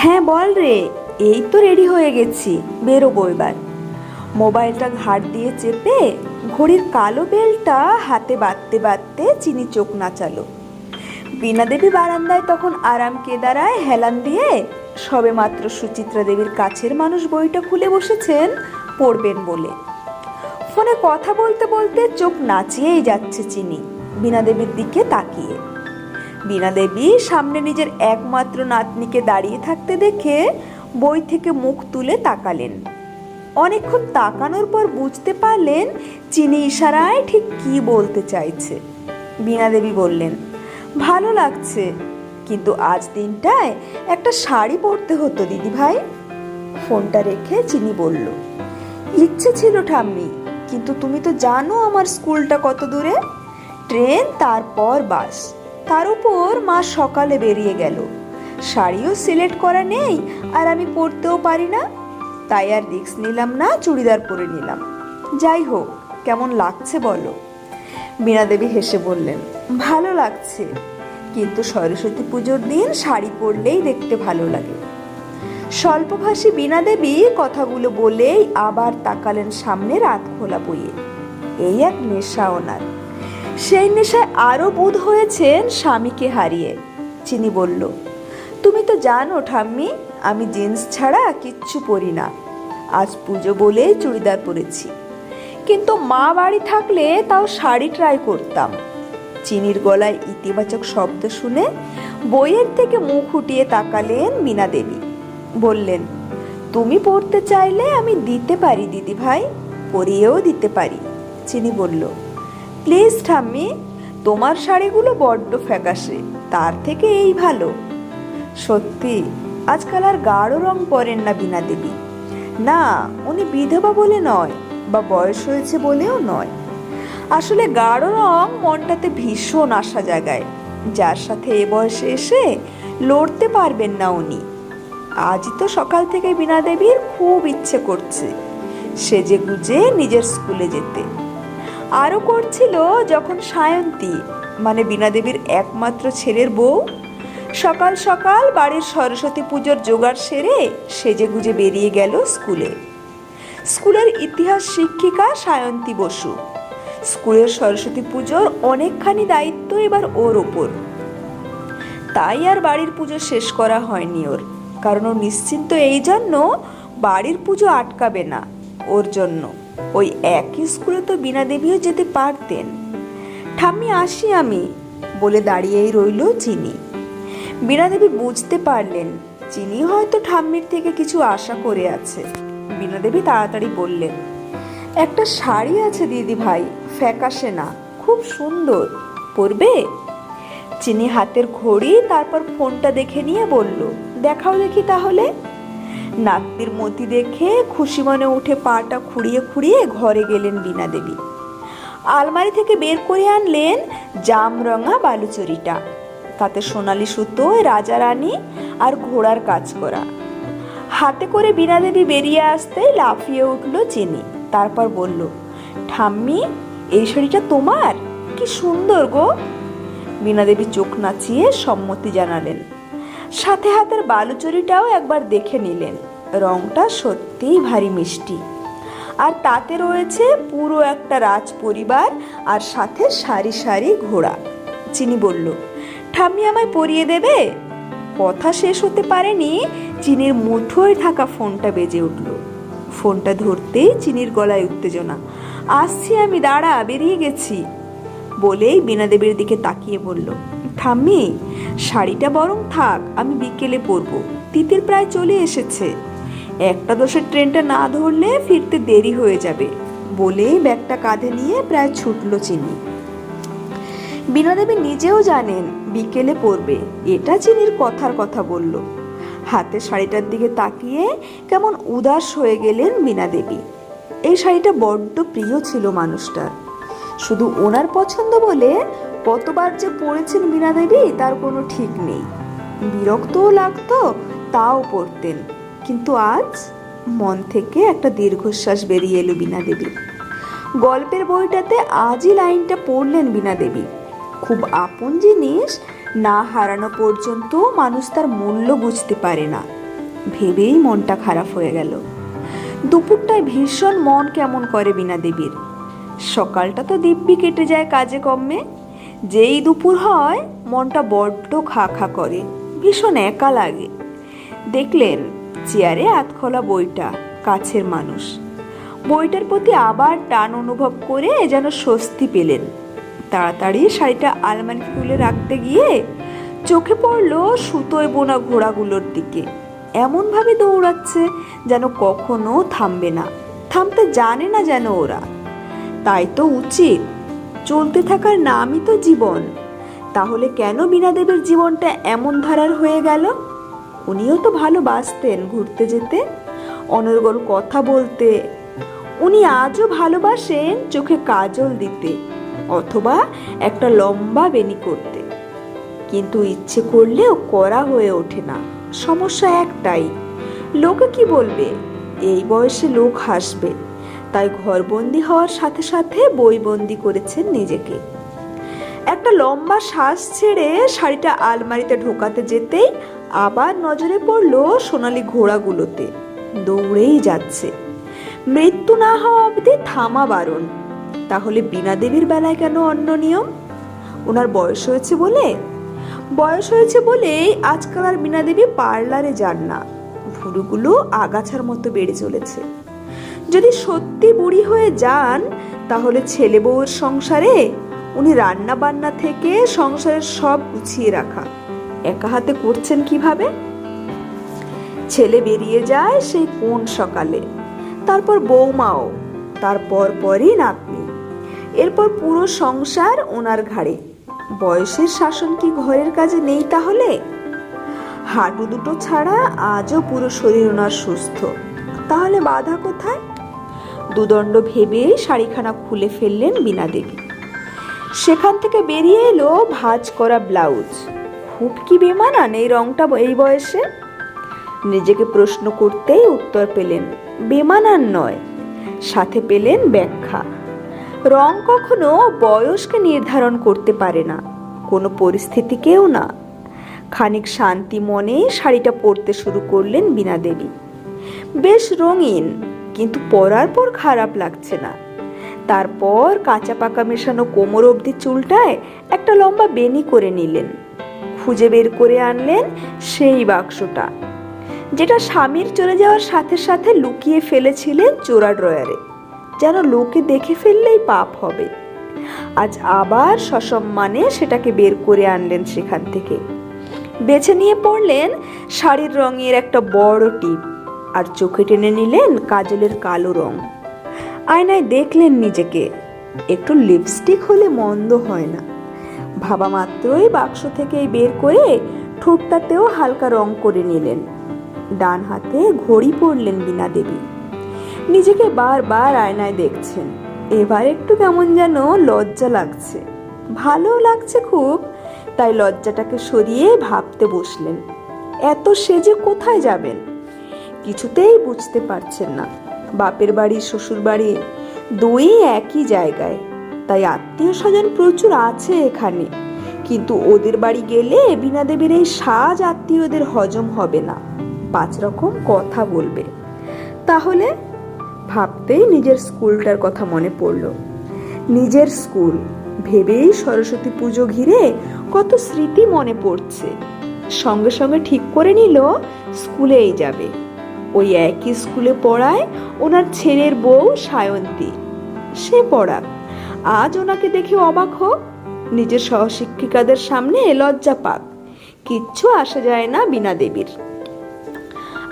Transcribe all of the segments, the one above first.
হ্যাঁ বল রে। এই তো রেডি হয়ে গেছি। বেরোবো এবার। মোবাইলটা ঘাট দিয়ে চেপে ঘড়ির কালো বেলটা হাতে বাঁধতে বাঁধতে চিনি চোখ নাচালো। বীণা দেবী বারান্দায় তখন আরাম কেদারায় হেলান দিয়ে সবে মাত্র সুচিত্রা দেবীর কাছের মানুষ বইটা খুলে বসেছেন পড়বেন বলে। ফোনে কথা বলতে বলতে চোখ নাচিয়েই যাচ্ছে চিনি। বীণা দেবীর দিকে তাকিয়ে। বীণা দেবী সামনে নিজের একমাত্র নাতনিকে দাঁড়িয়ে থাকতে দেখে বই থেকে মুখ তুলে তাকালেন। অনেকক্ষণ তাকানোর পর বুঝতে পারলেন চিনি ইশারায় ঠিক কি বলতে চাইছে। বীণা দেবী বললেন, ভালো লাগছে, কিন্তু আজ দিনটায় একটা শাড়ি পরতে হতো দিদি ভাই। ফোনটা রেখে চিনি বলল, ইচ্ছে ছিল ঠাম্মি, কিন্তু তুমি তো জানো আমার স্কুলটা কত দূরে। ট্রেন, তারপর বাস। তার উপর মা সকালে বেরিয়ে গেল। শাড়িও সিলেক্ট করা নেই, আর আমি পরতেও পারি না। তাই আর রিক্স নিলাম না, চুড়িদার পরে নিলাম। যাই হোক, কেমন লাগছে বলো? বীণা দেবী হেসে বললেন, ভালো লাগছে। কিন্তু সরস্বতী পুজোর দিন শাড়ি পরলেই দেখতে ভালো লাগে। স্বল্পভাষী বীণা দেবী কথাগুলো বলেই আবার তাকালেন সামনে রাত খোলা বইয়ে। এই এক নেশা ওনার। সেই নেশায় আরও বোধ হয়েছেন স্বামীকে হারিয়ে। চিনি বলল, তুমি তো জানো ঠাম্মি, আমি জিন্স ছাড়া কিচ্ছু পরি না। আজ পুজো বলে চুড়িদার পরেছি। কিন্তু মা বাড়ি থাকলে তাও শাড়ি ট্রাই করতাম। চিনির গলায় ইতিবাচক শব্দ শুনে বইয়ের থেকে মুখ উঠিয়ে তাকালেন মীনা দেবী। বললেন, তুমি পড়তে চাইলে আমি দিতে পারি দিদি ভাই পরিয়েও দিতে পারি। চিনি বলল প্লিজ ঠাম্মি, তোমার শাড়িগুলো বড্ড ফ্যাকাশে, তার থেকে এই ভালো। সত্যি, আজকাল আর গাঢ় রং পরেন না বিনা দেবী। না, উনি বিধবা বলে নয়, বা বয়স হয়েছে বলেও নয়। আসলে গাঢ় রং মনটাতে ভীষণ আশা জাগায়। যার সাথে এ বয়সে এসে লড়তে পারবেন না উনি। আজই তো সকাল থেকে বিনা দেবীর খুব ইচ্ছে করছে, সেজে গুজে নিজের স্কুলে যেতে। আরও করছিল যখন সায়ন্তী মানে বিনা দেবীর একমাত্র ছেলের বউ। সকাল সকাল বাড়ির সরস্বতী পুজোর জোগাড় সেরে সেজে গুজে বেরিয়ে গেল স্কুলে। স্কুলের ইতিহাস শিক্ষিকা সায়ন্তী বসু। স্কুলের সরস্বতী পুজোর অনেকখানি দায়িত্ব এবার ওর ওপর। তাই আর বাড়ির পুজো শেষ করা হয়নি ওর, কারণ ও নিশ্চিন্ত এই জন্য বাড়ির পুজো আটকাবে না ওর জন্য। ওই একই স্কুলে তো বিনা দেবীও যেতে পারতেন। ঠাম্মি, আসি আমি, বলে দাঁড়িয়েই রইল চিনি। বীণা দেবী বুঝতে পারলেন, চিনি হয়তো ঠাম্মির থেকে কিছু আশা করে আছে। বীণা দেবী তাড়াতাড়ি বললেন, একটা শাড়ি আছে দিদি ভাই, ফ্যাকাশে না, খুব সুন্দর, পরবে? চিনি হাতের ঘড়ি, তারপর ফোনটা দেখে নিয়ে বলল, দেখাও দেখি তাহলে। নাতনির মতি দেখে খুশি মনে উঠে পাটা খুঁড়িয়ে খুঁড়িয়ে ঘরে গেলেন বীণা দেবী। আলমারি থেকে বের করে আনলেন জামরঙা বালুচরিটা। তাতে সোনালি সুতোয় রাজা রানী আর ঘোড়ার কাজ করা। হাতে করে বীণা দেবী বেরিয়ে আসতে লাফিয়ে উঠল চিনি। তারপর বলল, ঠাম্মি, এই শাড়িটা তোমার? কি সুন্দর গো। বীণা দেবী চোখ নাচিয়ে সম্মতি জানালেন। সাথে হাতের বালুচরিটাও একবার দেখে নিলেন। রংটা সত্যিই ভারী মিষ্টি। আর তাতে রয়েছে পুরো একটা রাজ পরিবার আর সাথে সারি সারি ঘোড়া। চিনি বলল, ঠাম্মি আমায় পরিয়ে দেবে? কথা শেষ হতে পারেনি, চিনির মুঠোয় থাকা ফোনটা বেজে উঠল। ফোনটা ধরতেই চিনির গলায় উত্তেজনা, আসছি আমি, দাঁড়া, বেরিয়ে গেছি। বলেই বীণা দেবীর দিকে তাকিয়ে বলল ঠাম্মি শাড়িটা বরং থাক, আমি বিকেলে পরবো। তিতির প্রায় চলে এসেছে। একটা দোষের ট্রেনটা না ধরলে ফিরতে দেরি হয়ে যাবে। বলেই ব্যাগটা কাঁধে নিয়ে প্রায় ছুটল চিনি। বীণাদেবী নিজেও জানেন বিকেলে পড়বে এটা চিনির কথার কথা বলল। হাতে শাড়িটার দিকে তাকিয়ে কেমন উদাস হয়ে গেলেন বীণা দেবী এই শাড়িটা বড্ড প্রিয় ছিল মানুষটার। শুধু ওনার পছন্দ বলে কতবার যে পড়েছেন বীণা দেবী, তার কোনো ঠিক নেই। বিরক্তও লাগতো, তাও পড়তেন। কিন্তু আজ মন থেকে একটা দীর্ঘশ্বাস বেরিয়ে এলো বীণা দেবী গল্পের বইটাতে আজই লাইনটা পড়লেন বীণা দেবী। খুব আপন জিনিস, না হারানো পর্যন্ত মানুষ তার মূল্য বুঝতে পারে না। ভেবেই মনটা খারাপ হয়ে গেল। দুপুরটায় ভীষণ মন কেমন করে বীণা দেবীর। সকালটা তো দিব্যি কেটে যায় কাজে কর্মে। যেই দুপুর হয়, মনটা বড্ড খা খা করে, ভীষণ একা লাগে। দেখলেন, চেয়ারে আতখোলা বইটা, কাছের মানুষ। বইটার প্রতি আবার টান অনুভব করে যেন স্বস্তি পেলেন। তাড়াতাড়ি শাড়িটা আলমারি খুলে রাখতে গিয়ে, চোখে পড়ল সুতোয় বোনা ঘোড়াগুলোর দিকে। এমনভাবে দৌড়াচ্ছে যেন কখনো থামবে না। থামতে জানে না যেন ওরা। তাই তো উচিত চলতে থাকার নামই তো জীবন। তাহলে কেন বীণাদেবের জীবনটা এমন ধারার হয়ে গেল? উনিও তো ভালোবাসতেন ঘুরতে যেতে। অনর্গল কথা বলতে, উনি আজও ভালোবাসেন চোখে কাজল দিতে, অথবা একটা লম্বা বেনি করতে। কিন্তু ইচ্ছে করলেও করা হয়ে ওঠে না। সমস্যা একটাই, লোকে কি বলবে? এই বয়সে লোক হাসবে। তাই ঘরবন্দি হওয়ার সাথে সাথে বইবন্দি করেছেন নিজেকে। একটা লম্বা শ্বাস ছেড়ে শাড়িটা আলমারিতে ঢোকাতে যেতেই আবার নজরে পড়ল সোনালি ঘোড়াগুলোতে। দৌড়েই যাচ্ছে। মৃত্যু না হওয়া অবধি থামা বারণ। তাহলে বিনা দেবীর বেলায় কেন অন্য নিয়ম? ওনার বয়স হয়েছে বলে? বয়স হয়েছে বলেই আজকাল আর বিনা দেবী পার্লারে যান না। ভুরুগুলো আগাছার মতো বেড়ে চলেছে। যদি সত্যি বুড়ি হয়ে যান, তাহলে ছেলে বউয়ের সংসারে উনি রান্না বান্না থেকে সংসারের সব গুছিয়ে রাখা। একা হাতে করছেন কীভাবে? ছেলে বেরিয়ে যায় সেই কোন সকালে। তারপর বৌমাও, তারপর পরই নাতনি। এরপর পুরো সংসার ওনার ঘাড়ে। বয়সের শাসন কি ঘরের কাজে নেই তাহলে? হাঁটু দুটো ছাড়া আজও পুরো শরীর ওনার সুস্থ। তাহলে বাধা কোথায়? দুদণ্ড ভেবে শাড়িখানা খুলে ফেললেন বিনা দেবী সেখান থেকে বেরিয়ে এলো ভাঁজ করা ব্লাউজ। খুব কি বেমানান এই রংটা এই বয়সে? নিজেকে প্রশ্ন করতেই উত্তর পেলেন, বেমানান নয়, সাথে পেলেন ব্যাখ্যা। রং কখনো বয়সকে নির্ধারণ করতে পারে না, কোনো পরিস্থিতিকেও না। খানিক শান্তি মনে শাড়িটা পরতে শুরু করলেন বিনা দেবী বেশ রঙিন কিন্তু পরার পর খারাপ লাগছে না। তারপর কাঁচা পাকা মেশানো কোমর অবধি চুলটায় একটা লম্বা বেনি করে নিলেন। খুঁজে বের করে আনলেন সেই বাক্সটা, যেটা স্বামীর চলে যাওয়ার সাথে সাথে লুকিয়ে ফেলেছিলেন চোরা ড্রয়ারে, যেন লোকে দেখে ফেললেই পাপ হবে। আজ আবার সসম্মানে সেটাকে বের করে আনলেন সেখান থেকে। বেছে নিয়ে পড়লেন শাড়ির রঙের একটা বড় টিপ। আর চোখে টেনে নিলেন কাজলের কালো রং। আয়নায় দেখলেন নিজেকে। একটু লিপস্টিক হলে মন্দ হয় না। ভাবা মাত্রই বাক্স থেকে বের করে ঠোঁটটাতেও হালকা রং করে নিলেন। ডান হাতে ঘড়ি পরলেন বিনা দেবী। নিজেকে বারবার আয়নায় দেখছেন। এবার একটু কেমন যেন লজ্জা লাগছে। ভালো লাগছে খুব, তাই লজ্জাটাকে সরিয়ে ভাবতে বসলেন। এত সেজে কোথায় যাবেন? কিছুতেই বুঝতে পারছেন না। বাপের বাড়ি, শ্বশুর বাড়ি দুই একই জায়গায়। তাই আত্মীয় স্বজন প্রচুর আছে এখানে। কিন্তু ওদের বাড়ি গেলে বিনা দেবীর এই সাজ আত্মীয়দের হজম হবে না। পাঁচ রকম কথা বলবে। তাহলে ভাবতেই নিজের স্কুলটার কথা মনে পড়ল। নিজের স্কুল। ভেবেই সরস্বতী পুজো ঘিরে কত স্মৃতি মনে পড়ছে। সঙ্গে সঙ্গে ঠিক করে নিল, স্কুলেই যাবে। ওই একই স্কুলে পড়ায় ওনার ছেলের বউ সায়ন্তী। সে পড়াক। আজ ওনাকে দেখে অবাক হোক, নিজের সহশিক্ষিকাদের সামনে লজ্জা পাক। কিচ্ছু আসা যায় না বিনা দেবীর।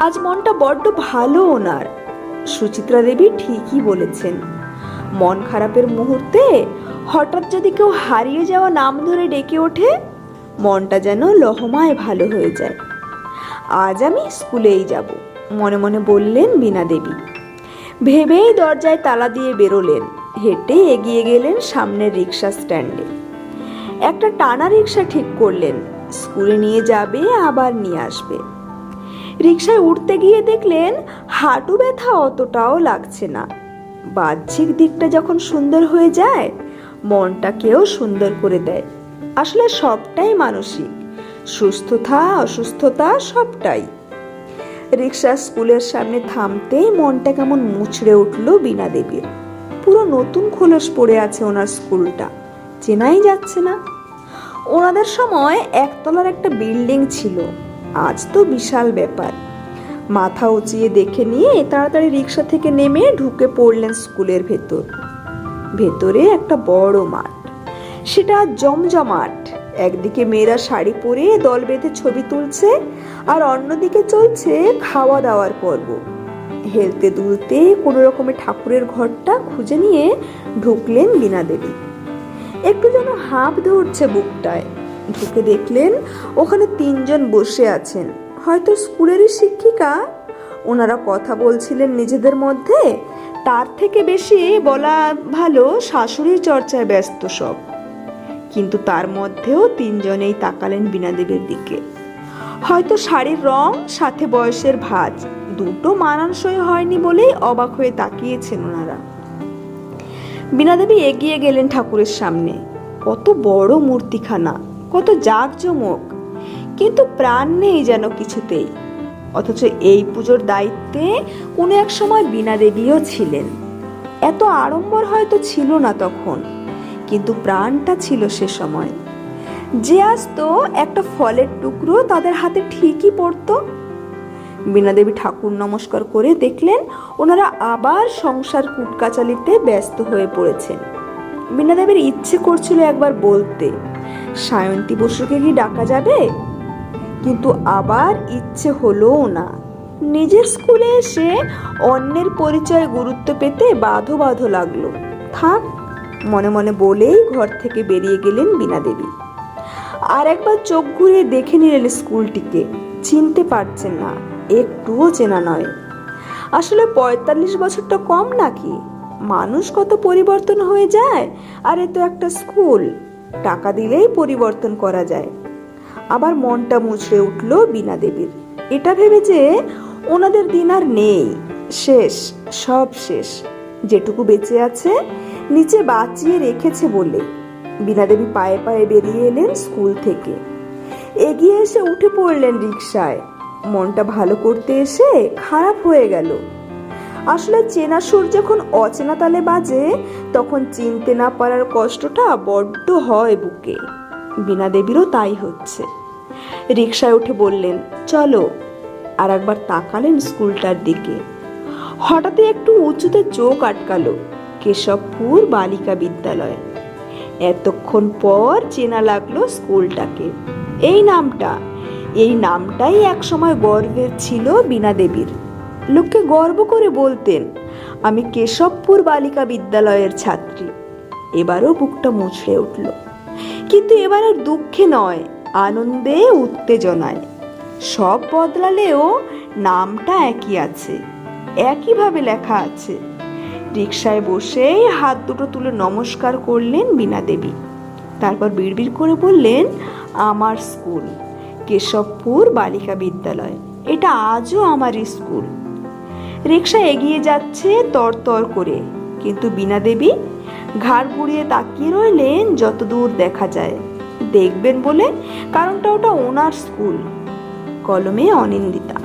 আজ মনটা বড্ড ভালো ওনার, সুচিত্রা দেবী ঠিকই বলেছেন। মন খারাপের মুহূর্তে হঠাৎ যদি কেউ হারিয়ে যাওয়া নাম ধরে ডেকে ওঠে, মনটা যেন লহমায় ভালো হয়ে যায়। আজ আমি স্কুলেই যাব। মনে মনে বললেন বিনা দেবী। ভেবেই দরজায় তালা দিয়ে বেরোলেন। হেঁটে এগিয়ে গেলেন সামনের রিক্সা স্ট্যান্ডে। একটা টানা রিক্সা ঠিক করলেন। স্কুলে নিয়ে যাবে, আবার নিয়ে আসবে। রিক্সায় উঠতে গিয়ে দেখলেন হাঁটু ব্যথা অতটাও লাগছে না। বাহ্যিক দিকটা যখন সুন্দর হয়ে যায়, মনটাকেও সুন্দর করে দেয়। আসলে সবটাই মানসিক। সুস্থতা, অসুস্থতা সবটাই। রিক্সা স্কুলের সামনে থামতেই মনটা কেমন মুচড়ে উঠল বিনা দেবীর পুরো নতুন খোলস পড়ে আছে ওনার স্কুলটা। চেনাই যাচ্ছে না। ওনাদের সময় একতলার একটা বিল্ডিং ছিল। আজ তো বিশাল ব্যাপার। মাথা উঁচিয়ে দেখে নিয়ে তাড়াতাড়ি রিক্সা থেকে নেমে ঢুকে পড়লেন স্কুলের ভেতর। ভেতরে একটা বড় মাঠ। সেটা জমজমাট। একদিকে মেয়েরা শাড়ি পরে দল বেঁধে ছবি তুলছে, আর অন্যদিকে চলছে খাওয়া দাওয়ার পর্ব। হেলতে দুলতে কোনো রকমে ঠাকুরের ঘরটা খুঁজে নিয়ে ঢুকলেন বীণা দেবী। একটু যেন হাঁপ ধরছে বুকটায়। ঢুকে দেখলেন ওখানে তিনজন বসে আছেন। হয়তো স্কুলেরই শিক্ষিকা। ওনারা কথা বলছিলেন নিজেদের মধ্যে। তার থেকে বেশি বলা ভালো শাশুড়ির চর্চায় ব্যস্ত সব। কিন্তু তার মধ্যেও তিনজনেই তাকালেন বীণাদেবীর দিকে। হয়তো শাড়ির রং, সাথে বয়সের ভাঁজ, দুটো মানানসই হয়নি বলেই অবাক হয়ে তাকিয়েছেন ওনারা। বীণাদেবী এগিয়ে গেলেন ঠাকুরের সামনে। কত বড় মূর্তিখানা, কত জাঁকজমক, কিন্তু প্রাণ নেই যেন কিছুতেই। অথচ এই পুজোর দায়িত্বে কোনো এক সময় বীণা দেবীও ছিলেন। এত আড়ম্বর হয়তো ছিল না তখন। কিন্তু প্রাণটা ছিল সে সময়। যে আসতো একটা ফলের টুকরো তাদের হাতে ঠিকই পড়তো। বীণাদেবী ঠাকুর নমস্কার করে দেখলেন ওনারা আবার সংসার কুটকাচালিতে ব্যস্ত হয়ে পড়েছেন। বীণাদেবীর ইচ্ছে করছিল একবার বলতে, সায়ন্তী বসুকে কি ডাকা যাবে? কিন্তু আবার ইচ্ছে হলোও না। নিজের স্কুলে এসে অন্যের পরিচয় গুরুত্ব পেতে বাধো বাধো লাগল। থাক মনে মনে বলেই ঘর থেকে বেরিয়ে গেলেন বীণা দেবী। আর একবার চোখ ঘুরিয়ে দেখে নিলেন স্কুলটিকে। চিনতে পারছেন না, একটুও চেনা নয়। আসলে পঁয়তাল্লিশ বছরটা কম নাকি? মানুষ কত পরিবর্তন হয়ে যায়, আর এ তো একটা স্কুল। টাকা দিলেই পরিবর্তন করা যায়। আবার মনটা মুচড়ে উঠল বীণা দেবীর। এটা ভেবে যে ওনাদের দিন আর নেই। শেষ, সব শেষ। যেটুকু বেঁচে আছে নিচে বাঁচিয়ে রেখেছে বলে। বীণা দেবী পায়ে পায়ে বেরিয়ে এলেন স্কুল থেকে। এগিয়ে এসে উঠে পড়লেন রিক্সায় মনটা ভালো করতে এসে খারাপ হয়ে গেল। আসলে চেনা সুর যখন অচেনা তালে বাজে, তখন চিনতে না পারার কষ্টটা বড্ড হয় বুকে। বীণা দেবীরও তাই হচ্ছে। রিক্সায় উঠে বললেন, চলো। আর একবার তাকালেন স্কুলটার দিকে। হঠাৎই একটু উঁচুতে চোখ আটকালো। কেশবপুর বালিকা বিদ্যালয়। এতক্ষণ পর চেনা লাগল স্কুলটাকে। এই নামটা, এই নামটাই একসময় গর্বের ছিল বীণা দেবীর। লোককে গর্ব করে বলতেন, আমি কেশবপুর বালিকা বিদ্যালয়ের ছাত্রী। এবারও বুকটা মুছড়ে উঠল। কিন্তু এবার আর দুঃখে নয়, আনন্দে উত্তেজনায়। সব বদলালেও নামটা একই আছে, একইভাবে লেখা আছে। রিক্সায় বসেই হাত দুটো তুলে নমস্কার করলেন বীণা দেবী। তারপর বিড়বিড় করে বললেন, আমার স্কুল, কেশবপুর বালিকা বিদ্যালয়। এটা আজও আমার স্কুল। রিক্সা এগিয়ে যাচ্ছে তরতর করে, কিন্তু বীণা দেবী ঘাড় ঘুরিয়ে তাকিয়ে রইলেন যত দূর দেখা যায়। দেখবেন বলে কারণটা ওটা ওনার স্কুল, কলমে অনিন্দিতা।